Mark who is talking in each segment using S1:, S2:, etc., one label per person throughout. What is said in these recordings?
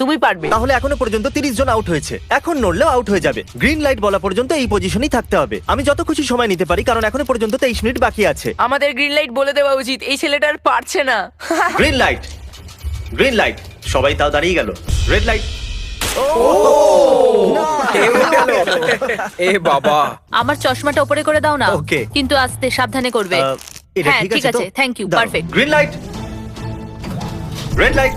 S1: তুমি পারবে।
S2: তাহলে এখনও পর্যন্ত তিরিশ জন আউট হয়েছে। এখন নড়লেও আউট হয়ে যাবে। গ্রিন লাইট বলা পর্যন্ত এই পজিশনেই থাকতে হবে। আমি যত খুশি সময় নিতে পারি কারণ এখনও পর্যন্ত তেইশ মিনিট বাকি আছে।
S1: আমাদের গ্রিন লাইট বলে দেওয়া উচিত এই ছেলেটা আর পারছে না।
S2: গ্রিন লাইট গ্রিন লাইট সবাই তাও দাঁড়িয়ে গেল। রেড লাইট
S3: এ বাবা।
S4: আমার চশমাটা উপরে করে দাও না।
S2: Okay.
S4: কিন্তু আস্তে সাবধানে করবে।
S2: এটা
S4: হ্যাঁ
S2: ঠিক
S4: ঠিক
S2: আছে তো?
S4: আছে thank you perfect
S2: green light red light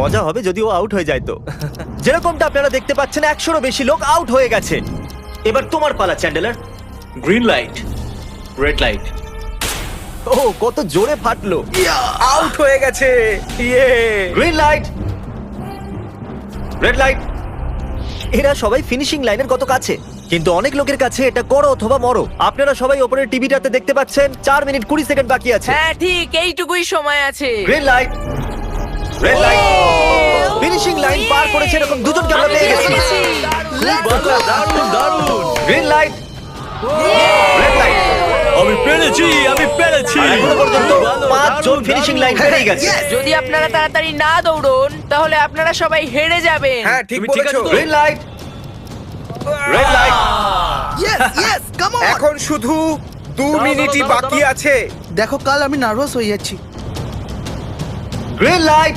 S2: মজা হবে যদি ও আউট হয়ে যায় তো। যেরকমটা আপনারা দেখতে পাচ্ছেন একশোরও বেশি লোক আউট হয়ে গেছে। এবার তোমার পালা Chandler.
S5: Green light red light
S2: ও কত জোরে ফাটলো।
S3: আউট হয়ে গেছে। ইয়ে।
S2: গ্রিন লাইট রেড লাইট এরা সবাই ফিনিশিং লাইনের কত কাছে? কিন্তু অনেক লোকের কাছে এটা করো অথবা মরো। আপনারা সবাই ওপরের টিভিটাতে দেখতে পাচ্ছেন চার মিনিট কুড়ি সেকেন্ড বাকি আছে।
S1: হ্যাঁ ঠিক এইটুকুই সময় আছে।
S2: Green light red light finishing line পার করেছে এরকম দুজনকে আমরা পেয়ে গেছি।
S5: দারুণ দারুণ
S2: গ্রিন লাইট রেড লাইট
S5: আমি পেরেছি আমি পেরেছি।
S2: এখনও পর্যন্ত পাঁচ জন ফিনিশিং লাইন পেরিয়ে গেছে।
S1: যদি আপনারা তাড়াতাড়ি না দৌড়ন তাহলে আপনারা সবাই হেরে যাবেন।
S3: হ্যাঁ ঠিক বলেছ?
S2: গ্রিন লাইট রেড লাইট
S3: এখন শুধু দু মিনিটই বাকি আছে।
S6: দেখো কাল আমি নার্ভাস হয়ে যাচ্ছি।
S2: গ্রিন রেড লাইট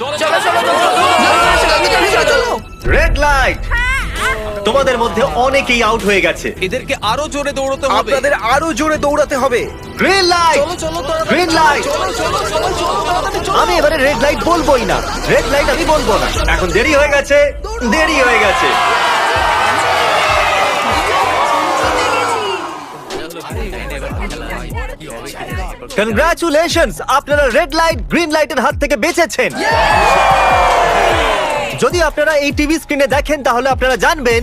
S1: চলো চলো চলো
S6: চলো
S2: রেড লাইট তোমাদের মধ্যে অনেকেই আউট হয়ে গেছে
S5: এদেরকে আরও জোরে দৌড়তে হবে
S3: আপনাদের আরও জোরে দৌড়াতে হবে
S2: গ্রিন লাইট গ্রিন লাইট আমি এবারে রেড লাইট বলবোই না রেড লাইট আমি বলব না এখন দেরি হয়ে গেছে দেরি হয়ে গেছে কনগ্রাচুলেশনস আপনারা রেড লাইট গ্রিন লাইটের হাত থেকে বেঁচেছেন। যদি আপনারা এই টিভি স্ক্রিনে দেখেন তাহলে আপনারা জানবেন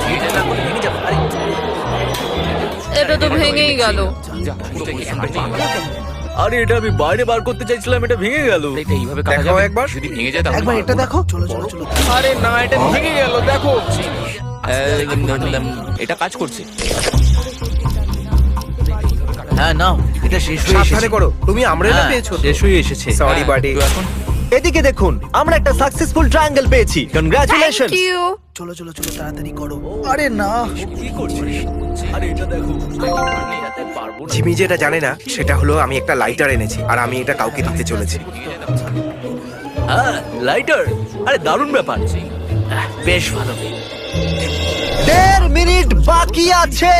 S4: এটা তো ভেঙেই গেল।
S5: আরে এটা আমি বাইরে বার করতে চাইছিলাম এটা ভেঙে গেল।
S3: এটা এইভাবে কাটা যাবে? একবার। যদি ভেঙে যায় তাহলে
S6: একবার এটা দেখো। চলো চলো চলো।
S3: আরে না এটা ভেঙে গেল দেখো। এটা কাজ করছে।
S5: হ্যাঁ নাও। এটা শেষ হয়ে এসেছে।
S3: করো। তুমি আমরেলা
S5: হ্যাঁ,
S3: পেয়েছ
S5: শেষ হয়ে এসেছে।
S3: সরি বাডি
S5: এখন
S2: এদিকে দেখুন আমরা একটা সাকসেসফুল ট্রায়াঙ্গেল পেয়েছি। কনগ্রাচুলেশন
S4: থ্যাংক ইউ
S6: চলো চলো চলো তাড়াতাড়ি করো। আরে না।
S5: কি করছিস? আরে এটা দেখো
S3: জিমি যেটা জানে না সেটা হলো আমি একটা লাইটার এনেছি আর আমি এটা কাউকে দিতে চলেছি।
S5: হ্যাঁ লাইটার আরে দারুণ ব্যাপার। বেশ ভালো।
S2: দেড় মিনিট বাকি আছে।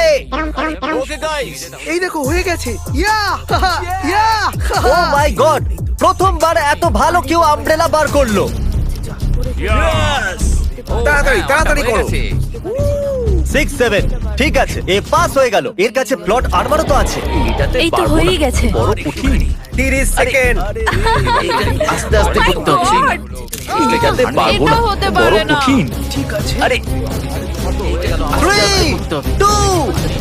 S5: ওকে গাইস
S6: এই দেখো হয়ে গেছে। ইয়া! ইয়া!
S2: ও মাই গড প্রথমবার এত ভালো কেউ আমব্রেলা বার করল।
S3: তাড়াতাড়ি তাড়াতাড়ি করো।
S2: সিক্স সেভেন ঠিক আছে এ পাস হয়ে গেল। এর কাছে প্লট আর্মারও তো আছে।
S4: এই তো হয়েই গেছে।
S5: বড় কঠিন।
S3: 30 সেকেন্ড
S5: আস্তে আস্তে করতে হচ্ছে। এটাতে পারব না। বড় কঠিন।
S6: ঠিক আছে।
S5: আরে
S2: থ্রি টু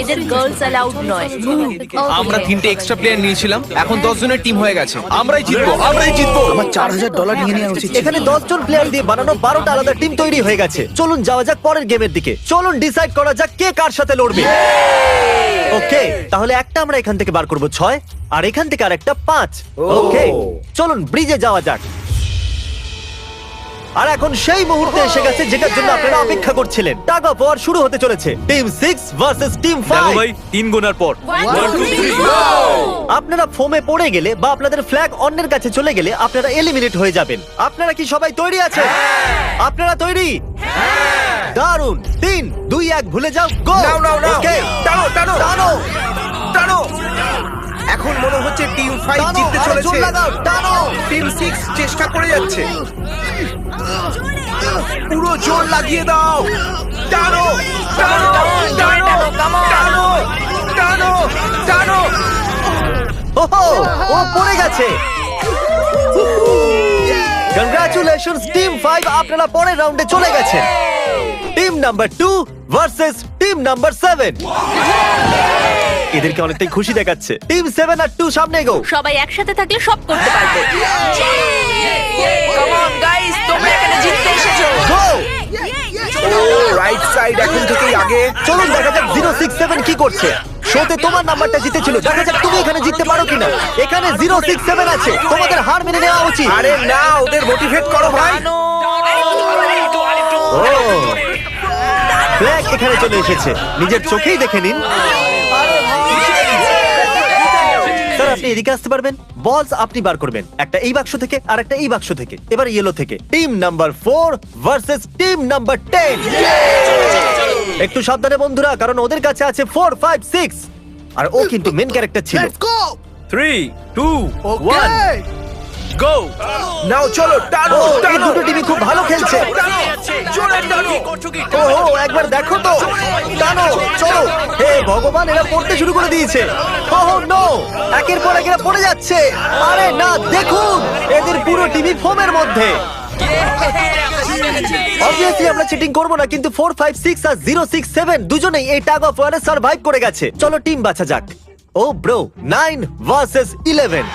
S4: এদের গার্লস অ্যালাউড নয়।
S7: আমরা তিনটে এক্সট্রা প্লেয়ার নিয়েছিলাম এখন দশ জনের টিম হয়ে গেছে। আমরাই জিতবো আমরাই জিতবো।
S6: আমার চার হাজার ডলার নিয়ে নেওয়া উচিত
S2: এখানে দশ জন প্লেয়ার দিয়ে বানানো বারোটা আলাদা টিম তৈরি হয়ে গেছে। চলুন যাওয়া যাক পরের গেমের দিকে। চলুন ডিসাইড করা যাক কে কার সাথে লড়বে। ওকে তাহলে একটা আমরা এখান থেকে বার করব ছয় আর এখান থেকে আর একটা পাঁচ ওকে চলুন ব্রিজে যাওয়া যাক। আর এখন সেই মুহূর্তে এসে গেছে যেটার জন্য আপনারা অপেক্ষা করছিলেন। টাগ অফ ওয়ার শুরু হতে চলেছে। টিম সিক্স ভার্সেস টিম
S5: দেখো
S2: ফাইভ
S5: ভাই তিন গোনার পর।
S2: আপনারা ফোমে পড়ে গেলে বা আপনাদের ফ্ল্যাগ অন্যের কাছে চলে গেলে আপনারা এলিমিনেট হয়ে যাবেন। আপনারা কি সবাই তৈরি আছেন? আপনারা তৈরি? দারুণ তিন দুই এক ভুলে যাও গো
S3: নাও নাও নাও!
S2: ওকে
S3: টানো টানো!
S2: টানো!
S3: টানো! এখন মনে হচ্ছে টিম 5
S2: টানো
S3: জিততে চলেছে। টিম সিক্স চেষ্টা করে যাচ্ছে। পুরো জোর লাগিয়ে দাও। টানো টানো টানো টানো টানো টানো
S2: ওহো ও পড়ে গেছে। কংগ্রাচুলেশনস টিম ফাইভ আপনারা পরের রাউন্ডে চলে গেছেন। Team number two versus team number seven এদেরকে অনেকটাই খুশি দেখাচ্ছে। টিম সেভেন আর টু সামনে গো
S4: সবাই একসাথে থাকলে সব করতে পারবে।
S1: কাম অন গাইস তোমরা এখানে জিততে এসেছ।
S2: গো
S3: ও রাইট সাইড এখন থেকেই আগে।
S2: চলুন দেখা যাক জিরো সিক্স সেভেন কি করছে। শোতে তোমার নাম্বারটা জিতেছিল। দেখা যাক তুমি এখানে জিততে পারো কিনা। এখানে জিরো সিক্স সেভেন আছে। তোমাদের হার মেনে নেওয়া উচিত।
S3: আরে না ওদের মোটিভেট করো ভাই।
S2: ও ফ্ল্যাগ এখানে চলে এসেছে। নিজের চোখেই দেখে নিন স্যার আপনি এদিকে আসতে পারবেন। বলস আপনি বার করবেন। একটা এই বাক্স থেকে আর একটা এই বাক্স থেকে। এবার ইয়েলো থেকে। Team number four versus team number ten একটু সাবধানে বন্ধুরা কারণ ওদের কাছে আছে ফোর ফাইভ সিক্স আর ও কিন্তু মেন ক্যারেক্টার ছিল।
S5: Three two one go
S3: now চলো টানো
S2: ও এই
S3: টানো
S2: দুটো টিমই খুব ভালো খেলছে।
S3: টানো জোরে টানো
S2: ও ও, একবার দেখো তো। টানো চলো। হে ভগবান এরা পড়তে শুরু করে দিয়েছে। ওহ নো একের পর এক এরা পড়ে যাচ্ছে। আরে না দেখুন এদের পুরো টিভি ফোমের মধ্যে। অবভিয়াসলি আমরা চিটিং করব না কিন্তু ফোর ফাইভ সিক্স আর জিরো সিক্স সেভেন দুজনেই এই টাগ অফ ওয়ারে সার্ভাইভ করে গেছে। চলো টিম বাছা যাক। ও bro nine versus eleven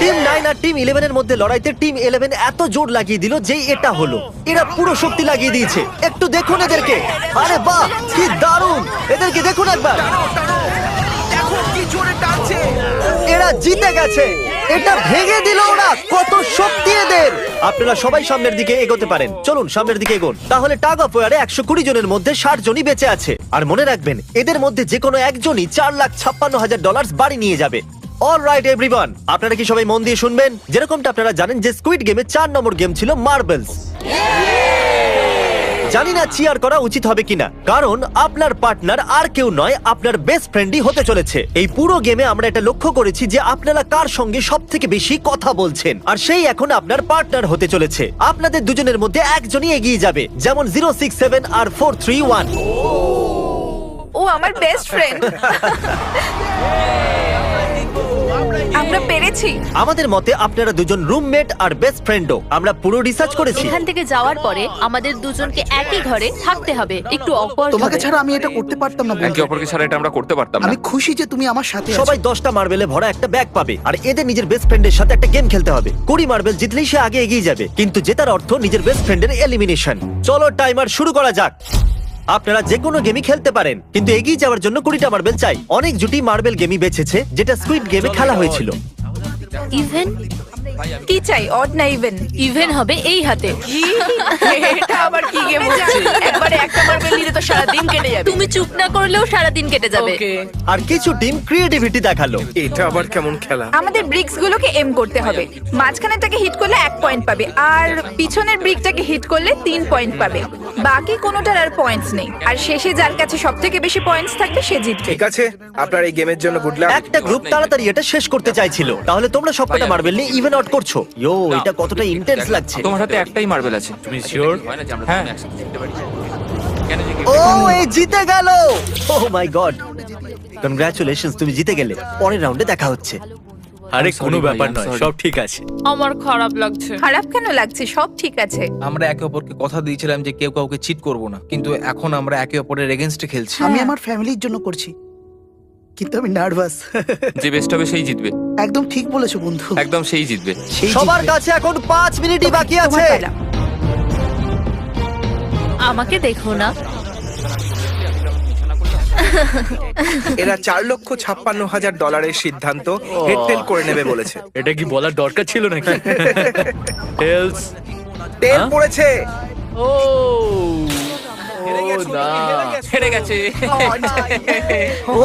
S2: team nine আর টিম ইলেভেনের মধ্যে লড়াইতে টিম ইলেভেন এত জোর লাগিয়ে দিল যে এটা হলো। এরা পুরো শক্তি লাগিয়ে দিয়েছে। একটু দেখুন এদেরকে। আরে বাহ কি দারুণ! এদেরকে দেখুন একবার। এরা জিতে গেছে। এটা ভেঙে দিল ওরা। কত শক্তি এদের। আপনারা সবাই সামনের দিকে এগোতে পারেন। চলুন সামনের দিকে এগোন। তাহলে টাগ অফ ওয়ারে একশো কুড়ি জনের মধ্যে ষাট জনই বেঁচে আছে। আর মনে রাখবেন এদের মধ্যে যে কোনো একজনই চার লাখ ছাপ্পান্ন হাজার ডলার বাড়ি নিয়ে যাবে। অল রাইট এভরিওয়ান আপনারা কি সবাই মন দিয়ে শুনবেন? যেরকমটা আপনারা জানেন যে স্কুইড গেমে চার নম্বর গেম ছিল মার্বেলস জানি না চিয়ার করা উচিত হবে কিনা কারণ আপনার পার্টনার আর কেউ নয় আপনার বেস্ট ফ্রেন্ডই হতে চলেছে। এই পুরো গেমে আমরা এটা লক্ষ্য করেছি যে আপনারা কার সঙ্গে সব থেকে বেশি কথা বলছেন আর সেই এখন আপনার পার্টনার হতে চলেছে। আপনাদের দুজনের মধ্যে একজনই এগিয়ে যাবে যেমন জিরো সিক্স সেভেন আর ফোর থ্রি ওয়ান
S4: ও আমার বেস্ট ফ্রেন্ড আমরা পেরেছি।
S2: আমাদের মতে আপনারা দুজন রুমমেট আর বেস্ট ফ্রেন্ডও আমরা পুরো রিসার্চ করেছি।
S4: এখান থেকে যাওয়ার পরে আমাদের দুজনকে একই ঘরে থাকতে হবে। একটু অকওয়ার্ড
S6: তোমাকে ছাড়া আমি এটা করতে পারতাম না
S7: একে অপরকে ছাড়া এটা আমরা করতে পারতাম না।
S6: আমি খুশি যে তুমি আমার সাথে আছো।
S2: সবাই দশটা মার্বেলে ভরা একটা ব্যাগ পাবে। আর এদের নিজের বেস্ট ফ্রেন্ডের সাথে একটা গেম খেলতে হবে। কুড়ি মার্বেল জিতলেই সে আগে এগিয়ে যাবে। কিন্তু জেতার অর্থ নিজের বেস্ট ফ্রেন্ডের এলিমিনেশন চলো টাইমার শুরু করা যাক। আপনারা যে কোনো গেমই খেলতে পারেন। কিন্তু এগিয়ে যাওয়ার জন্য কুড়িটা মার্বেল চাই। অনেক জুটি মার্বেল গেমই বেছেছে যেটা স্কুইড গেমে খেলা হয়েছিল।
S4: ইভেন
S8: কি চাই? অড না ইভেন
S4: ইভেন হবে এই হাতে।
S1: কি? এটা আবার কি গেম হচ্ছে? একবারে একটা মার্বেল নিলে তো সারা দিন কেটে যাবে।
S4: তুমি চুপ না করলেও সারা দিন কেটে যাবে।
S2: আর কিছু টিম ক্রিয়েটিভিটি দেখাল।
S3: এটা আবার কেমন খেলা?
S8: আমাদের ব্রিক্স গুলোকে এম করতে হবে। মাঝখানেরটাকে হিট করলে এক পয়েন্ট পাবে আর পিছনের ব্রিকটাকে হিট করলে তিন পয়েন্ট পাবে। বাকি কোনোটার আর পয়েন্টস নেই। আর শেষে যার কাছে সব থেকে বেশি পয়েন্টস থাকবে সে জিতবে।
S3: ঠিক আছে আপনার এই গেমের জন্য গুড লাক
S2: একটা গ্রুপ তাড়াতাড়ি এটা শেষ করতে চাইছিল। তাহলে তোমরা সবকটা মার্বেল নিয়ে ইভেন আউট করছ? ইয়ো এটা কতটা ইন্টেন্স লাগছে।
S7: তোমার হাতে একটাই মার্বেল আছে।
S5: তুমি শিওর
S7: হ্যাঁ
S2: ও এই জিতে গেল! ও মাই গড কনগ্রাচুলেশনস তুমি জিতে গেলে। পরের রাউন্ডে দেখা হচ্ছে।
S5: আরে কোনো ব্যাপার নয় সব ঠিক আছে।
S4: আমার খারাপ লাগছে।
S8: খারাপ কেন লাগছে? সব ঠিক আছে।
S7: আমরা একে অপরকে কথা দিয়েছিলাম যে কেউ কাউকে চিট করব না কিন্তু এখন আমরা একে অপরের এগেনস্টে খেলছি।
S6: আমি আমার ফ্যামিলির জন্য করছি। কিন্তু আমি নার্ভাস
S9: যে বেস্ট হবে সেই জিতবে।
S6: একদম ঠিক বলেছ বন্ধু।
S9: একদম সেই জিতবে।
S6: সেই
S2: সবার
S6: জিতবে।
S2: কাছে এখন পাঁচ মিনিটই বাকি
S8: তোমার
S2: আছে।
S8: পালা।
S4: আমাকে দেখো না।
S3: এরা চার লক্ষ ছাপ্পান্ন হাজার ডলারের সিদ্ধান্ত হেডটেল করে নেবে বলেছে।
S5: এটা কি বলার দরকার ছিল নাকি?
S3: তেল
S5: হ্যাঁ?
S3: পড়েছে।
S5: ও।
S9: হেরে গেছে
S2: ও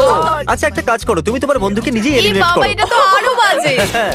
S2: আচ্ছা একটা কাজ করো তুমি তোমার বন্ধুকে নিজেই এলিমিনেট করো।
S4: এটা তো আরও বাজে।
S2: হ্যাঁ।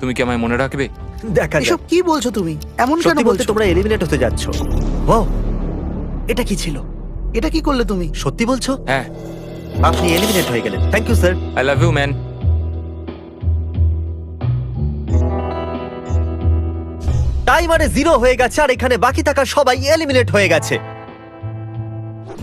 S9: তুমি কি আমায় মনে রাখবে?
S2: দেখা
S6: এসব কি বলছো তুমি? এমন কেন
S2: বলতে
S6: বলছো?
S2: তোমরা এলিমিনেট হতে যাচ্ছ। ও এটা কি ছিল?
S6: এটা কি করলে তুমি?
S2: সত্যি বলছো?
S9: হ্যাঁ।
S2: আপনি এলিমিনেট হয়ে গেলেন। Thank you sir
S9: I love you man
S2: টাইমারে zero হয়ে গেছে আর এখানে বাকি থাকা সবাই এলিমিনেট হয়ে গেছে।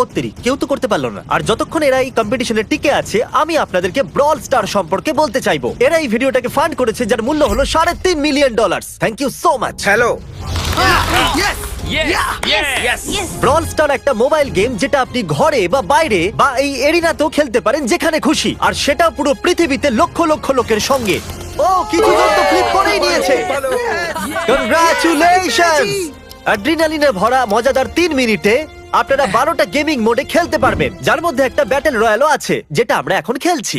S2: অত্যারি কেউ তো করতে পারল না। আর যতক্ষণ এরা এই কম্পিটিশনে টিকে আছে আমি আপনাদেরকে ব্রল স্টার সম্পর্কে বলতে চাইব। এরা এই ভিডিওটাকে ফান্ড করেছে যার মূল্য হলো সাড়ে তিন million dollar thank you so much
S3: hello
S2: Brawl Star একটা মোবাইল গেম যেটা আপনি ঘরে বা বাইরে বা এই এরিনাতেও খেলতে পারেন যেখানে খুশি। আর সেটা পুরো পৃথিবীতে লক্ষ লক্ষ লোকের সঙ্গে। ও কিছু জন তো ফ্লিপ করেই নিয়েছে। কনগ্রাচুলেশনস অ্যাড্রিনালিনে ভরা মজাদার তিন মিনিটে আপনারা বারোটা গেমিং মোডে খেলতে পারবেন যার মধ্যে একটা ব্যাটেল রয়্যালও আছে যেটা আমরা এখন খেলছি।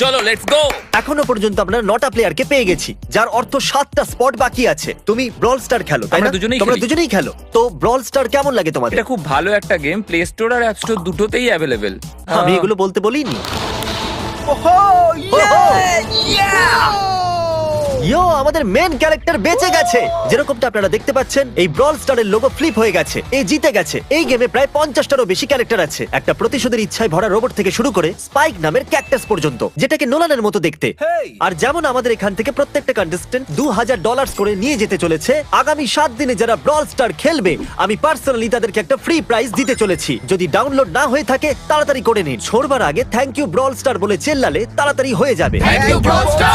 S9: চলো লেটস গো
S2: এখনও পর্যন্ত আমরা নটা প্লেয়ারকে পেয়ে গেছি যার অর্থ সাতটা স্পট বাকি আছে। তুমি ব্রল স্টার খেলো তাই
S9: আমরা
S2: না?
S9: দুজনেই
S2: তোমরা
S9: খেলি।
S2: দুজনেই খেলো। তো ব্রল স্টার কেমন লাগে তোমাদের?
S9: এটা খুব ভালো একটা গেম প্লে স্টোর আর অ্যাপ স্টোর দুটোতেই অ্যাভেলেবেল
S2: আমি এগুলো বলতে বলিনি।
S3: ওহো
S2: ইয়ো আমাদের মেন ক্যারেক্টার বেঁচে গেছে। যেরকমটা আপনারা দেখতে পাচ্ছেন এই ব্রল স্টারের লোগো ফ্লিপ হয়ে গেছে। এই জিতে গেছে। এই গেমে প্রায় পঞ্চাশটারও বেশি ক্যারেক্টার আছে। একটা প্রতিশোধের ইচ্ছায় ভরা রোবট থেকে শুরু করে স্পাইক নামের ক্যাকটাস পর্যন্ত যেটাকে নোলানের মতো দেখতে। আর যেমন আমাদের এখান থেকে প্রত্যেকটা কন্টেস্টেন্ট দু হাজার ডলার করে নিয়ে যেতে চলেছে আগামী সাত দিনে যারা ব্রল স্টার খেলবে আমি পার্সোনালি তাদেরকে একটা ফ্রি প্রাইজ দিতে চলেছি। যদি ডাউনলোড না হয়ে থাকে তাড়াতাড়ি করে নিন। ছোড়বার আগে থ্যাংক ইউ ব্রল স্টার বলে চেল্লালে তাড়াতাড়ি হয়ে যাবে।
S9: Thank you Brawl Star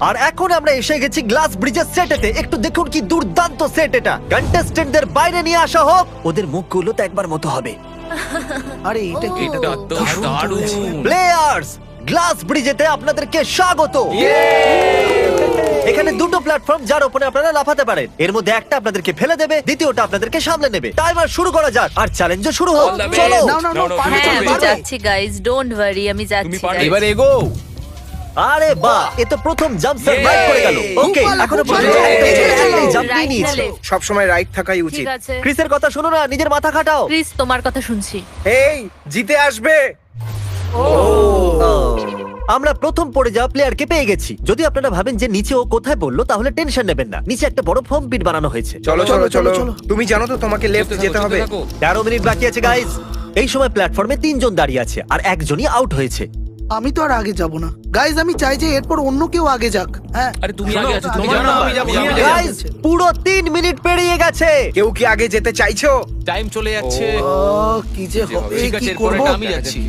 S2: আর এখন আমরা এসে গেছি গ্লাস ব্রিজের সেটেতে একটু দেখুন কি দুর্দান্ত সেট এটা। কন্টেস্টেন্টদের বাইরে নিয়ে আসা হোক ওদের মুখগুলো তো একবার মতো হবে।
S6: আরে এটা কি
S9: এটা তো দারুণ
S2: প্লেয়ার্স গ্লাস ব্রিজেতে আপনাদেরকে স্বাগত। এখানে দুটো প্ল্যাটফর্ম যার উপরে আপনারা লাফাতে পারেন। এর মধ্যে একটা আপনাদেরকে ফেলে দেবে দ্বিতীয়টা আপনাদেরকে সামলে নেবে। টাইমার শুরু করা যাক আর চ্যালেঞ্জও শুরু হোক. চলো।
S4: হ্যাঁ আমি যাচ্ছি গাইজ ডোন্ট ওয়ারি আমি যাচ্ছি.
S7: এবার এগো।
S2: আরে বাহ। এ তো প্রথম জাম্প সার্ভাইভ করে গেল। ওকে
S6: এখনও।
S2: পর্যন্ত একটাই জাম্প
S4: Right
S2: নিয়েছে।
S4: না
S3: সব সময় রাইট থাকাই উচিত।
S4: ঠিক আছে।
S2: ক্রিসের কথা শোনো না নিজের মাথা খাটাও।
S4: ক্রিস তোমার কথা শুনছি।
S3: এই জিতে আসবে।
S2: আমরা প্রথম পড়ে যাওয়া প্লেয়ারকে পেয়ে গেছি। যদি আপনারা ভাবেন যে নিচে ও কোথায় বলল তাহলে টেনশন নেবেন না। নিচে একটা বড় ফর্ম পিট বানানো হয়েছে।
S3: চলো চলো চলো
S6: চলো।
S3: তুমি জানো তো তোমাকে লেফট যেতে হবে।
S2: তেরো মিনিট বাকি আছে গাইজ এই সময় প্ল্যাটফর্মে তিনজন দাঁড়িয়ে আছে আর একজনই আউট হয়েছে।
S6: আমি তো আর আগে যাব না। গাইজ আমি চাই যে এরপর অন্য কেউ আগে যাক। হ্যাঁ।
S9: আরে তুমি আগে আছো তুমি জানো
S7: আমি যাব,
S2: গাইজ পুরো তিন মিনিট পেরিয়ে গেছে।
S3: কেউ কি আগে যেতে চাইছো?
S7: টাইম চলে যাচ্ছে।
S6: ও, কি যে হবে কি করব?
S7: আমি যাচ্ছি।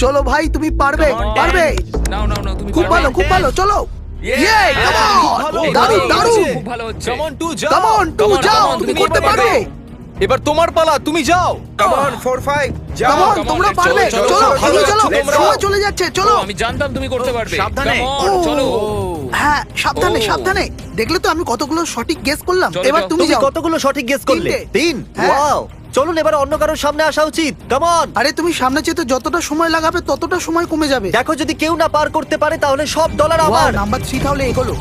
S6: চলো ভাই তুমি পারবে পারবে?
S9: নাও নাও নাও তুমি
S6: খুব ভালো খুব ভালো চলো। ইয়ে কাম
S7: ভালো,
S6: দারুণ দারুণ।
S9: খুব ভালো হচ্ছে।
S7: কাম অন টু যাও
S6: কাম অন টু যাও তুমি করতে পারবে?
S7: এবার তোমার পালা তুমি যাও।
S3: কাম 4 5 যাও।
S6: অন তোমরা পারবে
S9: চলো,
S6: চলো
S9: চলো,
S6: চলো যাচ্ছে চলো।
S9: আমি জানতাম তুমি করতে পারবে।
S7: সাবধানে।
S6: ও।
S9: চলো।
S6: হ্যাঁ সাবধানে সাবধানে। দেখলে তো আমি কতগুলো সঠিক গেস করলাম। এবার তুমি যাও।
S2: কতগুলো সঠিক গেস করলে। তিন?
S6: হ্যাঁ।
S2: ওয়াও চলুন এবার অন্য কারোর সামনে আসা উচিত। কামন
S6: আরে তুমি সামনে যেতে যতটা সময় লাগাবে ততটা সময় কমে যাবে।
S2: দেখো যদি কেউ না পার করতে পারে তাহলে সব ডলার আমার।
S6: নাম্বার থ্রি তাহলে এগোলো।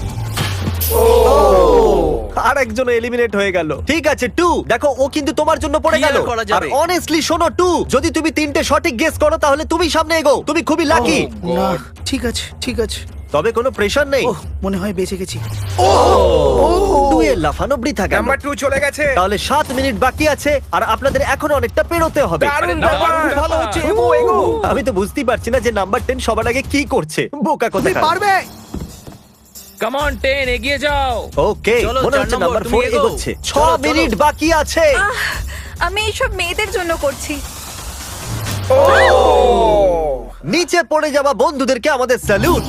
S2: আর একজন এলিমিনেট হয়ে গেল। ঠিক আছে টু দেখো ও কিন্তু তোমার জন্য পড়ে
S7: কি আর
S2: গেল।
S7: করা
S2: আর অনেস্টলি শোনো টু যদি তুমি তিনটে সঠিক গেস করো তাহলে তুমি সামনে এগো। তুমি খুবই লাকি
S6: না ঠিক আছে ঠিক আছে।
S2: তবে কোনো প্রেশার নেই।
S6: ওহ মনে হয় বেঁচে গেছি।
S2: টু এর লাফানো বৃথা গেল।
S3: নাম্বার 2 চলে গেছে।
S2: তাহলে সাত মিনিট বাকি আছে আর আপনাদের এখন অনেকটা পেরোতে হবে।
S3: দারুণ ব্যাপার। ভালো হচ্ছে এগো এগো।
S2: আমি তো বুঝতেই পারছি না যে নাম্বার টেন সবার আগে কি করছে। বোকা
S6: তুমি
S2: কোথায়
S6: পারবে?
S9: কাম অন 10 এগিয়ে যাও।
S2: ওকে
S7: চলো,
S2: মনে
S7: চার
S2: হচ্ছে
S7: নম্বর,
S2: নাম্বার
S7: তুমি এগোও।
S2: এগোচ্ছে।
S7: চলো।
S2: মিনিট বাকি আছে।
S8: আমি এইসব মেয়েদের জন্য করছি।
S2: নিচে পড়ে যাওয়া বন্ধুদেরকে আমাদের স্যালুট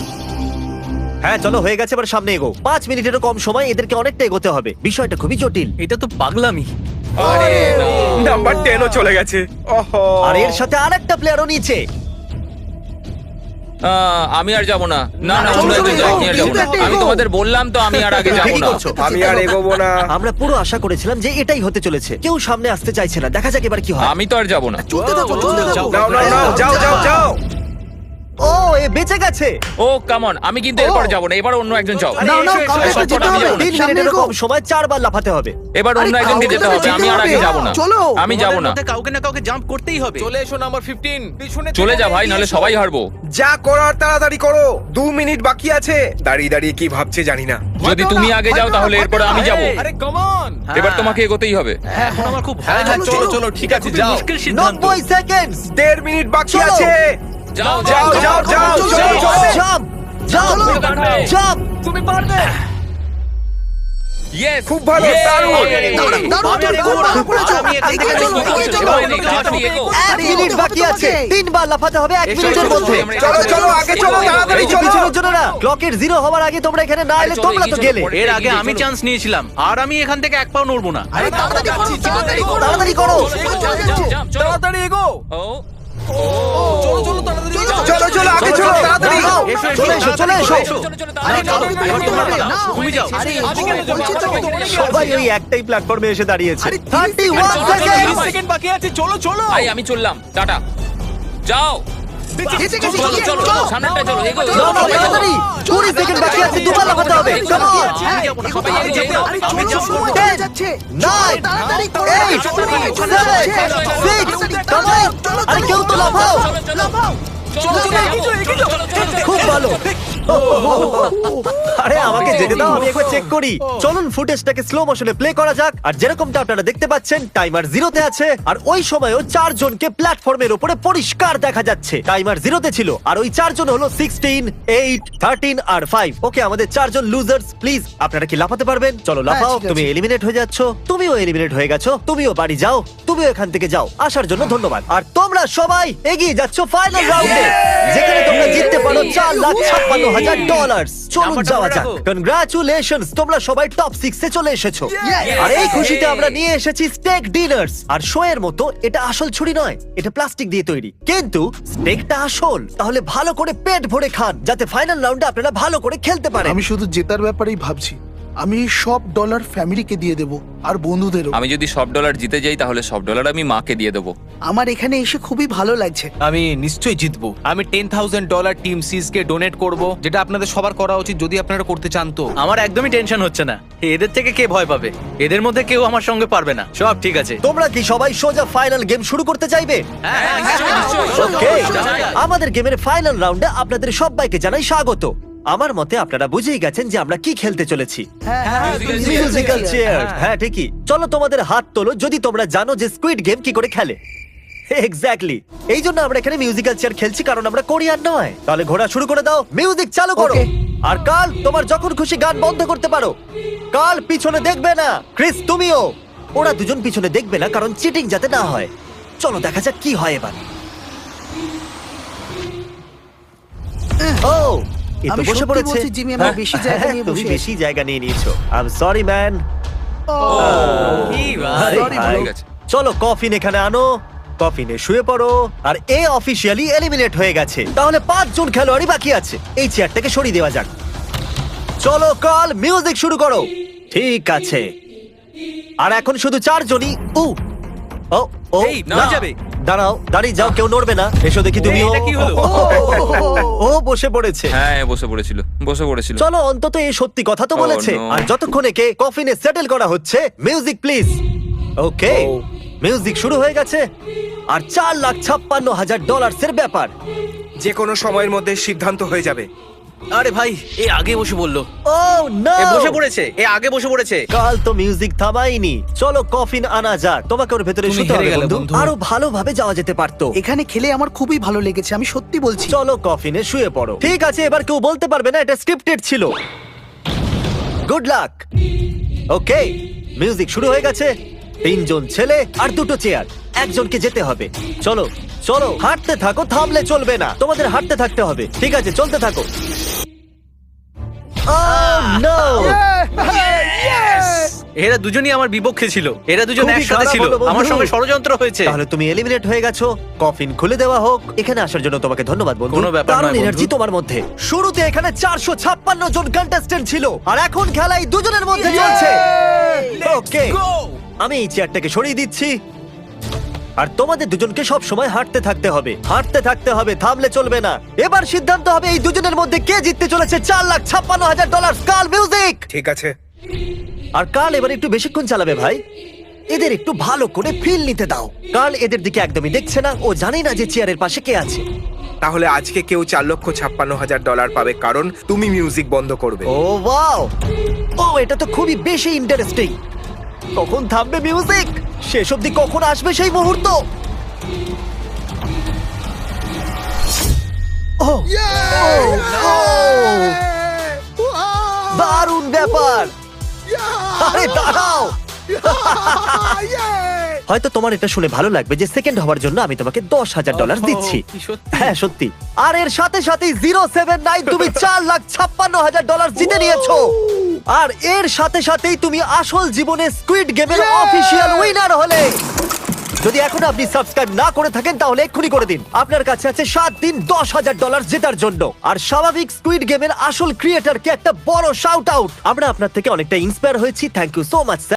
S2: হ্যাঁ চলো হয়ে গেছে এবার সামনে এগো পাঁচ মিনিটেরও কম সময় এদেরকে অনেকটা এগোতে হবে। বিষয়টা খুবই জটিল।
S7: এটা তো পাগলামি।
S9: আরে
S3: নাম্বার 10 ও চলে গেছে। ওহো!
S2: আর এর সাথে আরেকটা প্লেয়ারও নিচে।
S9: আমি আর যাব না। না না অন্য একজন যাও, আমি আর যাব না। আমি তোমাদের বললাম তো আমি আর আগে যাব না।
S3: আমি আর এগোবো না।
S2: আমরা পুরো আশা করেছিলাম যে এটাই হতে চলেছে। কেউ সামনে আসতে চাইছে না। দেখা যাক এবার কি হয়।
S9: আমি তো আর যাব না।
S6: চলতে থাকো চলতে থাকো।
S3: নাও যাও যাও যাও।
S2: ও এ বেঁচে গেছে।
S9: ও কাম অন আমি কিন্তু এরপর যাব না এবার অন্য একজন যাও।
S6: নাও
S3: এসো,
S6: কাউকে একটা যেতে হবে।
S2: তিন
S6: সামনে
S2: মিনিটেরও
S6: এগো।
S2: কম সময় চারবার লাফাতে হবে।
S9: এবার অন্য একজনকে যেতে হবে? আমি আর আগে যাব না।
S6: চলো।
S9: আমি যাব না।
S7: কাউকে না কাউকে জাম্প করতেই হবে। চলে এসো নাম্বার 15 পিছনে
S9: চলে যা ভাই নাহলে সবাই হারবো।
S3: যা করার তাড়াতাড়ি করো। দু মিনিট বাকি আছে। দাঁড়িয়ে দাঁড়িয়ে কি ভাবছে জানি না।
S9: যদি তুমি আগে যাও তাহলে এরপরে আমি যাব।
S7: আরে কাম অন
S9: এবার তোমাকে এগোতেই হবে।
S7: হ্যাঁ এখন আমার খুব ভয়
S6: হ্যাঁ,
S7: লাগছে।
S6: চলো,
S7: চলো ঠিক আছে যাও। মুশকিল সিদ্ধান্ত।
S2: নব্বই সেকেন্ড
S3: দেড় মিনিট বাকি আছে।
S9: যাও
S3: যাও যাও যাও চলো
S2: জাম্প জাম্প জাম্প
S9: তুমি পারবে ইয়েস
S3: খুব ভালো, দারুণ।
S6: যাও।
S2: এক মিনিট বাকি আছে তিনবার লাফাতে হবে এক মিনিটের মধ্যে
S3: চলো চলো আগে চলো তাড়াতাড়ি চলো
S2: পিছনের জন্য না ক্লকের জিরো হওয়ার আগে তোমরা এখানে না এলে তোমরা তো গেলে
S5: এর আগে আমি চান্স নিয়েছিলাম আর আমি এখান থেকে এক পাও নড়বো না
S6: আরে তাড়াতাড়ি করো, তাড়াতাড়ি করো।
S2: তাড়াতাড়ি করো
S7: তাড়াতাড়ি এগো
S9: ও
S7: চলো চলো তাড়াতাড়ি
S3: চলো চলো আগে চলো তাড়াতাড়ি
S2: চলে এসো চলে এসো
S6: আরে।
S5: তুমি যাও?
S2: সবাই ওই একটাই প্ল্যাটফর্মে এসে দাঁড়িয়েছে 31
S9: চলো,
S2: সেকেন্ড
S7: তিরিশ সেকেন্ড বাকি আছে চলো চলো
S9: ভাই আমি চললাম টাটা যাও
S6: এসে গেছি,
S9: চলো চলো
S6: চলো।
S9: সামনেটা চলো এগো
S2: না না তাড়াতাড়ি 20 সেকেন্ড বাকি আছে দুবার লাফাতে হবে অন
S6: হ্যাঁ,
S9: যাব না।
S6: আরে, চলো, সময় চলে যাচ্ছে।
S2: Nine,
S6: তাড়াতাড়ি করো,
S2: eight,
S6: তাড়াতাড়ি,
S2: seven,
S6: চলে যাচ্ছে।
S2: six, come on! আরে কেউ তো লাফাও
S9: চলো চলো এগিয়ে যাও চলো চলো
S2: খুব ভালো। আরে আমাকে যেতে দাও আমি একবার চেক করি। চলুন ফুটেজটাকে স্লো মোশনে প্লে করা যাক। আর যেরকমটা আপনারা দেখতে পাচ্ছেন টাইমার জিরোতে আছে। আর ওই সময়ও চারজনকে প্ল্যাটফর্মের উপরে পরিষ্কার দেখা যাচ্ছে। টাইমার জিরোতে ছিল। আর ওই চারজন হলো সিক্সটিন এইট থার্টিন আর ফাইভ ওকে আমাদের চারজন লুজার্স প্লিজ আপনারা কি লাফাতে পারবেন? চলো লাফাও। তুমি এলিমিনেট হয়ে যাচ্ছ। তুমিও এলিমিনেট হয়ে গেছো। তুমিও বাড়ি যাও। তুমিও এখান থেকে যাও। আসার জন্য ধন্যবাদ। আর তোমরা সবাই এগিয়ে যাচ্ছ ফাইনাল রাউন্ডে যেখানে তোমরা জিততে পারো চার লাখ ছাপ্পান্ন হাজার ডলার চলুন যাওয়া যাক।
S5: রাখো।
S2: কনগ্রাচুলেশনস তোমরা সবাই টপ সিক্সে চলে এসেছ। আর এই খুশিতে আমরা নিয়ে এসেছি স্টেক ডিনার্স আর শো এর মতো এটা আসল ছুরি নয় এটা প্লাস্টিক দিয়ে তৈরি। কিন্তু স্টেকটা আসল তাহলে ভালো করে পেট ভরে খান যাতে ফাইনাল রাউন্ডে আপনারা ভালো করে খেলতে পারেন।
S6: আমি শুধু জেতার ব্যাপারেই ভাবছি। আমি সব ডলার ফ্যামিলিকে দিয়ে দেব আর বন্ধুদেরও।
S9: আমি যদি সব ডলার জিতে যাই তাহলে সব ডলার আমি মাকে দিয়ে দেবো।
S6: আমার এখানে এসে খুবই ভালো লাগছে।
S7: আমি নিশ্চয়ই জিতবো। আমি ten thousand dollar Team Seas কে ডোনেট করব যেটা আপনাদের সবার করা উচিত যদি আপনারা করতে চান তো।
S5: আমার একদমই টেনশন হচ্ছে না। এদের থেকে কে ভয় পাবে? এদের মধ্যে কেউ আমার সঙ্গে পারবে না। সব ঠিক আছে।
S2: তোমরা কি সবাই সোজা ফাইনাল গেম শুরু করতে চাইবে?
S9: হ্যাঁ
S2: Okay, আমাদের গেমের ফাইনাল রাউন্ডে আপনাদের সবাইকে জানাই স্বাগত। আমার মতে আপনারা বুঝেই গেছেন যে আমরা কি খেলতে চলেছি। মিউজিক্যাল চেয়ার হ্যাঁ ঠিকই। চলো তোমাদের হাত তোলো যদি তোমরা জানো যে স্কুইড গেম কি করে খেলে। এক্স্যাক্টলি এই জন্য আমরা এখানে মিউজিক্যাল চেয়ার খেলছি কারণ আমরা কোরিয়ান নয়। তাহলে ঘোরা শুরু করে দাও। মিউজিক চালু করো। আর কাল তোমার যখন খুশি গান বন্ধ করতে পারো। কাল পিছনে দেখবে না। ক্রিস তুমিও। ওরা দুজন পিছনে দেখবে না কারণ চিটিং যাতে না হয়। চলো দেখা যাক কি হয় এবার। ও! এ তো
S6: আমি
S2: বসে
S6: সত্যি
S2: পড়েছে।
S6: বলছি, জিমি, আমরা বেশি জায়গা
S2: হ্যাঁ,
S6: নিয়ে
S2: তুমি
S6: বসে
S2: বেশি জায়গা নিয়ে নিয়েছো। I am sorry man
S6: Sorry, bro.
S9: ঠিক আছে
S2: চলো কফিন এখানে আনো। কফিনে শুয়ে পড়ো। আর এ অফিসিয়ালি এলিমিনেট হয়ে গেছে। তাহলে পাঁচজন খেলোয়াড়ই বাকি আছে। এই চেয়ারটাকে সরিয়ে দেওয়া যাক। চলো কাল মিউজিক শুরু করো। ঠিক আছে। আর এখন শুধু চারজনই। উ। ও ও
S5: এই,
S2: না।
S5: যাবে।
S2: দাঁড়াও দাঁড়িয়ে যাও কেউ নড়বে না। এসো দেখি তুমি।
S5: এটা কি হলো?
S2: ও বসে পড়েছে।
S9: হ্যাঁ বসে পড়েছিল বসে পড়েছিল।
S2: চলো অন্তত এই সত্যি কথা তো
S9: Oh,
S2: বলেছে।
S9: no.
S2: আর যতক্ষণ একে কফিনে সেটেল করা হচ্ছে মিউজিক প্লিজ ওকে মিউজিক শুরু হয়ে গেছে। আর চার লাখ ছাপ্পান্ন হাজার ডলার্সের ব্যাপার।
S3: যে কোনো সময়ের মধ্যে সিদ্ধান্ত হয়ে যাবে।
S5: আরে ভাই এ আগে বসে বলল।
S2: ও না
S5: এ বসে পড়েছে এ আগে বসে পড়েছে।
S2: কাল তো মিউজিক থামাইনি। চলো কফিন আনা যাক। তোমাকে ওর ভেতরে
S7: তুমি
S2: শুতে
S7: হেরে
S2: হবে
S7: গেলে,
S2: বন্ধু।
S7: বন্ধু।
S2: আরও ভালোভাবে যাওয়া যেতে পারতো।
S6: এখানে খেলে আমার খুবই ভালো লেগেছে আমি সত্যি বলছি।
S2: চলো কফিনে শুয়ে পড়ো। ঠিক আছে এবার কেউ বলতে পারবে না এটা স্ক্রিপ্টেড ছিল। গুড লাক ওকে মিউজিক শুরু হয়ে গেছে। তিনজন ছেলে আর দুটো চেয়ার। একজনকে যেতে হবে। চলো চলো। হাঁটতে থাকো থামলে চলবে না। তোমাদের হাঁটতে থাকতে হবে। ঠিক আছে চলতে থাকো। Oh, no!
S5: এরা দুজনই আমার বিপক্ষে ছিল। এরা দুজন
S2: খুবই
S5: একসাথে
S2: খারাপ
S5: ছিল।
S2: হলো, বন্ধু।
S5: আমার সঙ্গে ষড়যন্ত্র হয়েছে।
S2: তাহলে তুমি এলিমিনেট হয়ে গেছো। কফিন খুলে দেওয়া হোক। এখানে আসার জন্য তোমাকে ধন্যবাদ বন্ধু।
S5: কোনো ব্যাপার
S2: দারুণ
S5: নয়, বন্ধু।
S2: এনার্জি তোমার মধ্যে। শুরুতে এখানে চারশো ছাপ্পান্ন জন কন্টেস্টেন্ট ছিল। আর এখন খেলা এই দুজনের মধ্যে চলছে। ওকে আমি এই চেয়ারটাকে সরিয়ে দিচ্ছি। আর তোমাদের দুজনকে সব সময় হাঁটতে থাকতে হবে। হাঁটতে থাকতে হবে থামলে চলবে না। এবার সিদ্ধান্ত হবে এই দুজনের মধ্যে কে জিততে চলেছে চার লাখ ছাপ্পান্ন হাজার ডলার কাল মিউজিক।
S3: ঠিক আছে।
S2: আর কাল এবার একটু বেশিক্ষণ চালাবে ভাই। এদের একটু ভালো করে ফিল নিতে দাও। কাল এদের দিকে একদমই দেখছে না। ও জানে না যে চেয়ারের পাশে কে আছে।
S3: তাহলে আজকে কেউ চার লক্ষ ছাপ্পান্ন হাজার ডলার পাবে কারণ তুমি মিউজিক বন্ধ করবে।
S2: ও ওয়াও ও এটা তো খুবই বেশি ইন্টারেস্টিং কখন থামবে মিউজিক শেষ অবধি কখন আসবে সেই মুহূর্ত? দারুণ ব্যাপার। আরে দাঁড়াও। হয়তো তোমার এটা শুনে ভালো লাগবে যে সেকেন্ড হওয়ার জন্য আমি তোমাকে দশ হাজার ডলার দিচ্ছি। হ্যাঁ সত্যি। আর এর সাথে সাথে জিরো সেভেন নাইন তুমি চার লাখ ছাপ্পান্ন হাজার ডলার জিতে নিয়েছো। আর এর সাথে সাথেই তুমি আসল জীবনে স্কুইড গেমের অফিসিয়াল উইনার হলে। যদি এখন আপনি সাবস্ক্রাইব না করে থাকেন তাহলে এক্ষুনি করে দিন। আপনার কাছে আছে সাত দিন দশ হাজার ডলার জেতার জন্য। আর স্বাভাবিক স্কুইড গেমের আসল ক্রিয়েটারকে একটা বড় শাউট আউট আমরা আপনার থেকে অনেকটা ইন্সপায়ার হয়েছি। Thank you so much